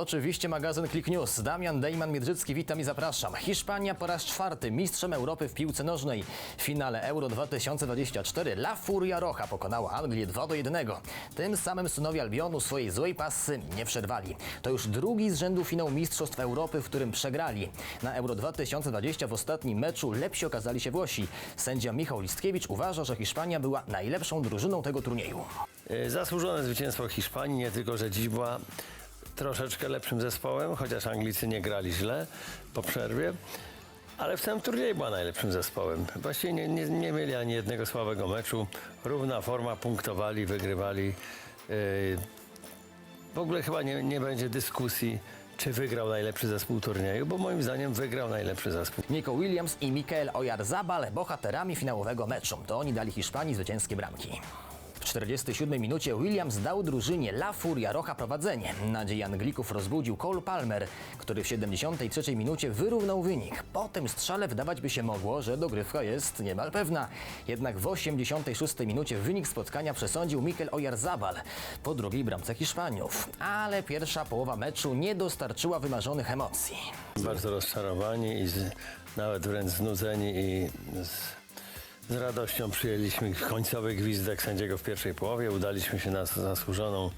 Oczywiście magazyn Click News. Damian Dejman-Miedrzycki, witam i zapraszam. Hiszpania po raz czwarty mistrzem Europy w piłce nożnej. W finale Euro 2024 La Furia Rocha pokonała Anglię 2 do 1. Tym samym synowie Albionu swojej złej pasy nie przerwali. To już drugi z rzędu finał Mistrzostw Europy, w którym przegrali. Na Euro 2020 w ostatnim meczu lepsi okazali się Włosi. Sędzia Michał Listkiewicz uważa, że Hiszpania była najlepszą drużyną tego turnieju. Y, Zasłużone zwycięstwo Hiszpanii, nie tylko, że dziś była troszeczkę lepszym zespołem, chociaż Anglicy nie grali źle po przerwie, ale w całym turnieju była najlepszym zespołem. Właściwie nie, nie, nie mieli ani jednego słabego meczu. Równa forma, punktowali, wygrywali. Yy, w ogóle chyba nie, nie będzie dyskusji, czy wygrał najlepszy zespół turnieju, bo moim zdaniem wygrał najlepszy zespół. Nico Williams i Mikael Oyarzabal bohaterami finałowego meczu. To oni dali Hiszpanii zwycięskie bramki. W 47 minucie Williams dał drużynie La Furia Rocha prowadzenie. Nadzieję Anglików rozbudził Cole Palmer, który w 73 minucie wyrównał wynik. Po tym strzale wydawać by się mogło, że dogrywka jest niemal pewna. Jednak w 86 minucie wynik spotkania przesądził Mikel Oyarzabal po drugiej bramce Hiszpaniów. Ale pierwsza połowa meczu nie dostarczyła wymarzonych emocji. Bardzo rozczarowani i z, nawet wręcz znudzeni i z, z radością przyjęliśmy końcowy gwizdek sędziego w pierwszej połowie. Udaliśmy się na zasłużoną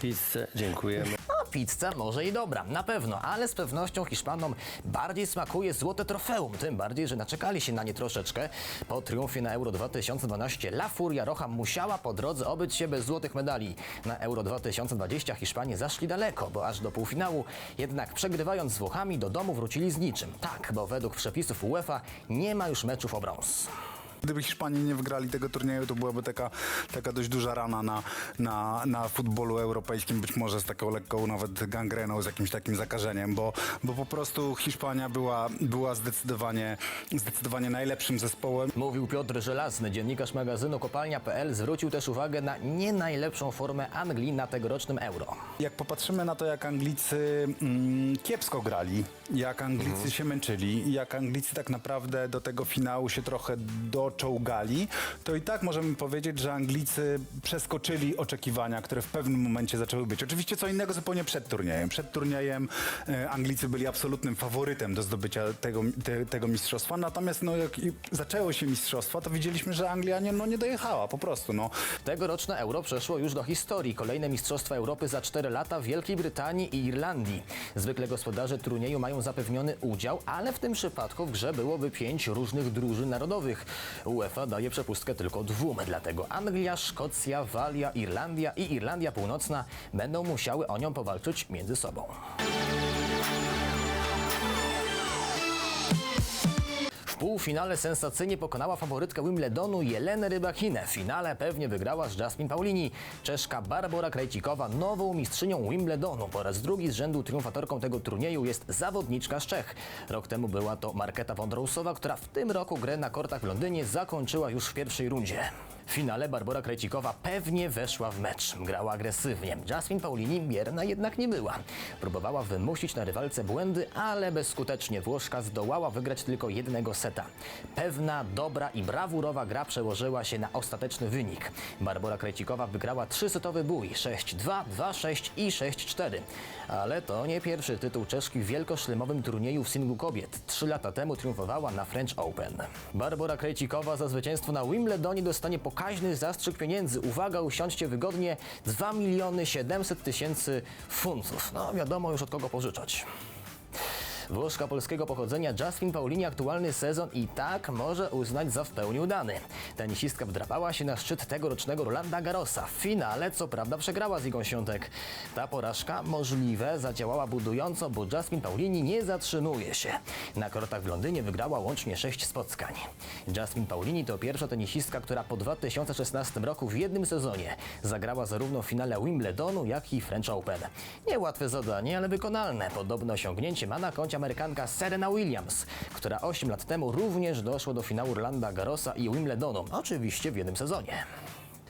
pizzę. Dziękujemy. No, pizza może i dobra, na pewno, ale z pewnością Hiszpanom bardziej smakuje złote trofeum. Tym bardziej, że naczekali się na nie troszeczkę. Po triumfie na Euro 2012 La Furia Rocha musiała po drodze obyć się bez złotych medali. Na Euro 2020 Hiszpanie zaszli daleko, bo aż do półfinału. Jednak przegrywając z Włochami do domu wrócili z niczym. Tak, bo według przepisów UEFA nie ma już meczów o brąz. Gdyby Hiszpanie nie wygrali tego turnieju, to byłaby taka, taka dość duża rana na, na, na futbolu europejskim, być może z taką lekką nawet gangreną, z jakimś takim zakażeniem, bo, bo po prostu Hiszpania była, była zdecydowanie, zdecydowanie najlepszym zespołem. Mówił Piotr Żelazny, dziennikarz magazynu Kopalnia.pl, zwrócił też uwagę na nie najlepszą formę Anglii na tegorocznym Euro. Jak popatrzymy na to, jak Anglicy mm, kiepsko grali, jak Anglicy się męczyli, jak Anglicy tak naprawdę do tego finału się trochę doczołgali, to i tak możemy powiedzieć, że Anglicy przeskoczyli oczekiwania, które w pewnym momencie zaczęły być. Oczywiście co innego zupełnie przed turniejem. Przed turniejem e, Anglicy byli absolutnym faworytem do zdobycia tego, te, tego mistrzostwa, natomiast no, jak zaczęło się mistrzostwa, to widzieliśmy, że Anglia nie, no, nie dojechała po prostu. No. Tegoroczne Euro przeszło już do historii. Kolejne Mistrzostwa Europy za 4 lata w Wielkiej Brytanii i Irlandii. Zwykle gospodarze turnieju mają zapewniony udział, ale w tym przypadku w grze byłoby pięć różnych drużyn narodowych. UEFA daje przepustkę tylko dwóm, dlatego Anglia, Szkocja, Walia, Irlandia i Irlandia Północna będą musiały o nią powalczyć między sobą. Półfinale sensacyjnie pokonała faworytkę Wimbledonu Jelenę Rybakinę. W finale pewnie wygrała z Jasmine Paulini. Czeszka Barbara Krejcikowa nową mistrzynią Wimbledonu. Po raz drugi z rzędu triumfatorką tego turnieju jest zawodniczka z Czech. Rok temu była to Marketa Wondrousowa, która w tym roku grę na kortach w Londynie zakończyła już w pierwszej rundzie. W finale Barbara Krejcikowa pewnie weszła w mecz. Grała agresywnie. Jasmine Paulini bierna jednak nie była. Próbowała wymusić na rywalce błędy, ale bezskutecznie Włoszka zdołała wygrać tylko jednego seta. Pewna, dobra i brawurowa gra przełożyła się na ostateczny wynik. Barbara Krejcikowa wygrała trzysetowy bój 6-2, 2-6 i 6-4. Ale to nie pierwszy tytuł Czeszki w wielkoszlemowym turnieju w singlu kobiet. Trzy lata temu triumfowała na French Open. Barbara Krejcikowa za zwycięstwo na Wimbledonie dostanie pokaźny zastrzyk pieniędzy. Uwaga, usiądźcie wygodnie. 2 miliony 700 tysięcy funtów. No wiadomo już od kogo pożyczać. Włoszka polskiego pochodzenia Jasmine Paulini aktualny sezon i tak może uznać za w pełni udany. Tenisistka wdrapała się na szczyt tegorocznego Rolanda Garrosa. W finale co prawda przegrała z Igą Świątek. Ta porażka możliwe zadziałała budująco, bo Jasmine Paulini nie zatrzymuje się. Na kortach w Londynie wygrała łącznie 6 spotkań. Jasmine Paulini to pierwsza tenisistka, która po 2016 roku w jednym sezonie zagrała zarówno w finale Wimbledonu, jak i French Open. Niełatwe zadanie, ale wykonalne. Podobne osiągnięcie ma na koncie Amerykanka Serena Williams, która 8 lat temu również doszła do finału Rolanda Garrosa i Wimbledonu, oczywiście w jednym sezonie.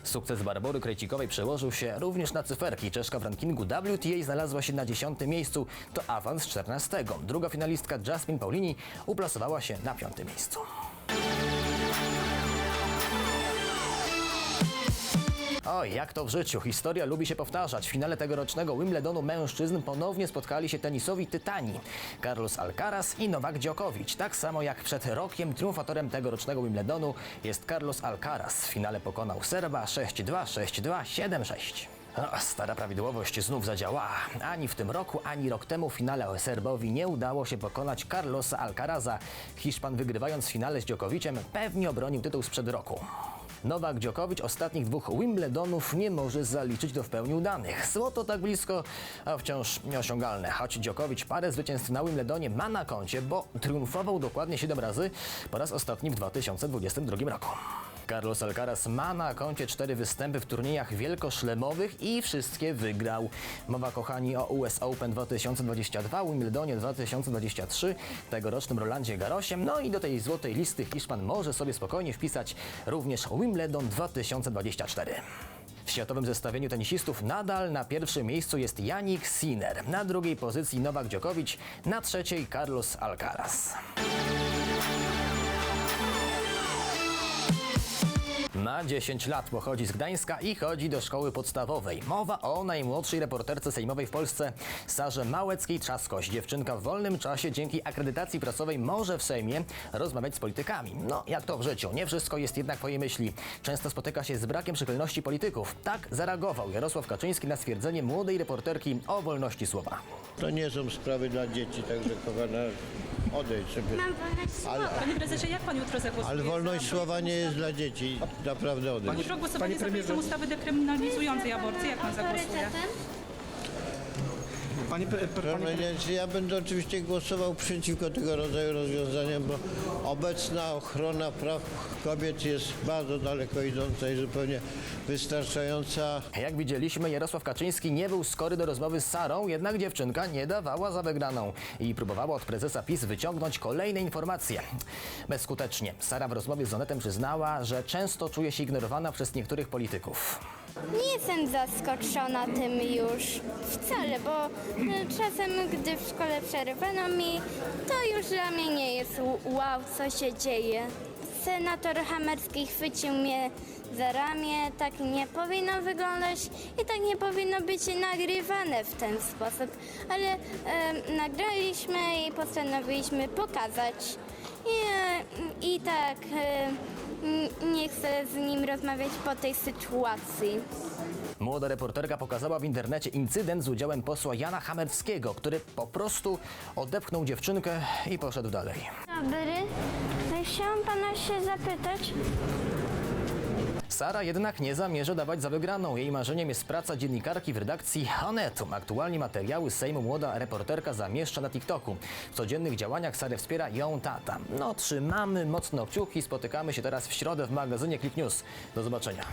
Sukces Barbory Krejcikowej przełożył się również na cyferki. Czeszka w rankingu WTA znalazła się na 10 miejscu, to awans z 14. Druga finalistka Jasmine Paulini uplasowała się na 5 miejscu. Oj, jak to w życiu. Historia lubi się powtarzać. W finale tegorocznego Wimbledonu mężczyzn ponownie spotkali się tenisowi tytani. Carlos Alcaraz i Nowak Djokovic. Tak samo jak przed rokiem triumfatorem tegorocznego Wimbledonu jest Carlos Alcaraz. W finale pokonał Serba 6-2, 6-2, 7-6. No, stara prawidłowość znów zadziałała. Ani w tym roku, ani rok temu w finale Serbowi nie udało się pokonać Carlosa Alcaraza. Hiszpan wygrywając w finale z Djokoviciem pewnie obronił tytuł sprzed roku. Nowak Djokovic ostatnich dwóch Wimbledonów nie może zaliczyć do w pełni udanych. Złoto tak blisko, a wciąż nieosiągalne. Choć Djokovic parę zwycięstw na Wimbledonie ma na koncie, bo triumfował dokładnie 7 razy, po raz ostatni w 2022 roku. Carlos Alcaraz ma na koncie cztery występy w turniejach wielkoszlemowych i wszystkie wygrał. Mowa kochani o US Open 2022, Wimbledonie 2023, tegorocznym Rolandzie Garosiem, no i do tej złotej listy Hiszpan może sobie spokojnie wpisać również Wimbledon 2024. W światowym zestawieniu tenisistów nadal na pierwszym miejscu jest Yannick Sinner, na drugiej pozycji Nowak Djokovic, na trzeciej Carlos Alcaraz. Ma 10 lat, pochodzi z Gdańska i chodzi do szkoły podstawowej. Mowa o najmłodszej reporterce sejmowej w Polsce, Sarze Małeckiej-Trzaskoś. Dziewczynka w wolnym czasie dzięki akredytacji prasowej może w Sejmie rozmawiać z politykami. No, jak to w życiu, nie wszystko jest jednak po jej myśli. Często spotyka się z brakiem przychylności polityków. Tak zareagował Jarosław Kaczyński na stwierdzenie młodej reporterki o wolności słowa. To nie są sprawy dla dzieci, także kochana, odejdź sobie. Mam wolność słowa. Ale, Panie prezesie, jak pan jutro zagłosuje? ale wolność za słowa nie jest dla dzieci, naprawdę odejdź. Jutro głosowanie za projektem ustawy dekryminalizującej aborcję. Jak pan zagłosuje? Autorytetem? Pani, pre- pre- Proszę pani, mnie, czy ja będę oczywiście głosował przeciwko tego rodzaju rozwiązaniom, bo obecna ochrona praw kobiet jest bardzo daleko idąca i zupełnie wystarczająca. Jak widzieliśmy, Jarosław Kaczyński nie był skory do rozmowy z Sarą, jednak dziewczynka nie dawała za wygraną i próbowała od prezesa PiS wyciągnąć kolejne informacje. Bezskutecznie. Sara w rozmowie z Onetem przyznała, że często czuje się ignorowana przez niektórych polityków. Nie jestem zaskoczona tym już wcale, bo e, czasem, gdy w szkole przerywano mi, to już dla mnie nie jest wow, co się dzieje. Senator Hamerski chwycił mnie za ramię, tak nie powinno wyglądać i tak nie powinno być nagrywane w ten sposób. Ale e, nagraliśmy i postanowiliśmy pokazać. I, i tak n- nie chcę z nim rozmawiać po tej sytuacji. Młoda reporterka pokazała w internecie incydent z udziałem posła Jana Hamerskiego, który po prostu odepchnął dziewczynkę i poszedł dalej. Dobry, chciałam pana się zapytać. Sara jednak nie zamierza dawać za wygraną. Jej marzeniem jest praca dziennikarki w redakcji Onetu. Aktualnie materiały Sejmu młoda reporterka zamieszcza na TikToku. W codziennych działaniach Sarę wspiera ją tata. No, trzymamy mocno kciuki. Spotykamy się teraz w środę w magazynie Click News. Do zobaczenia.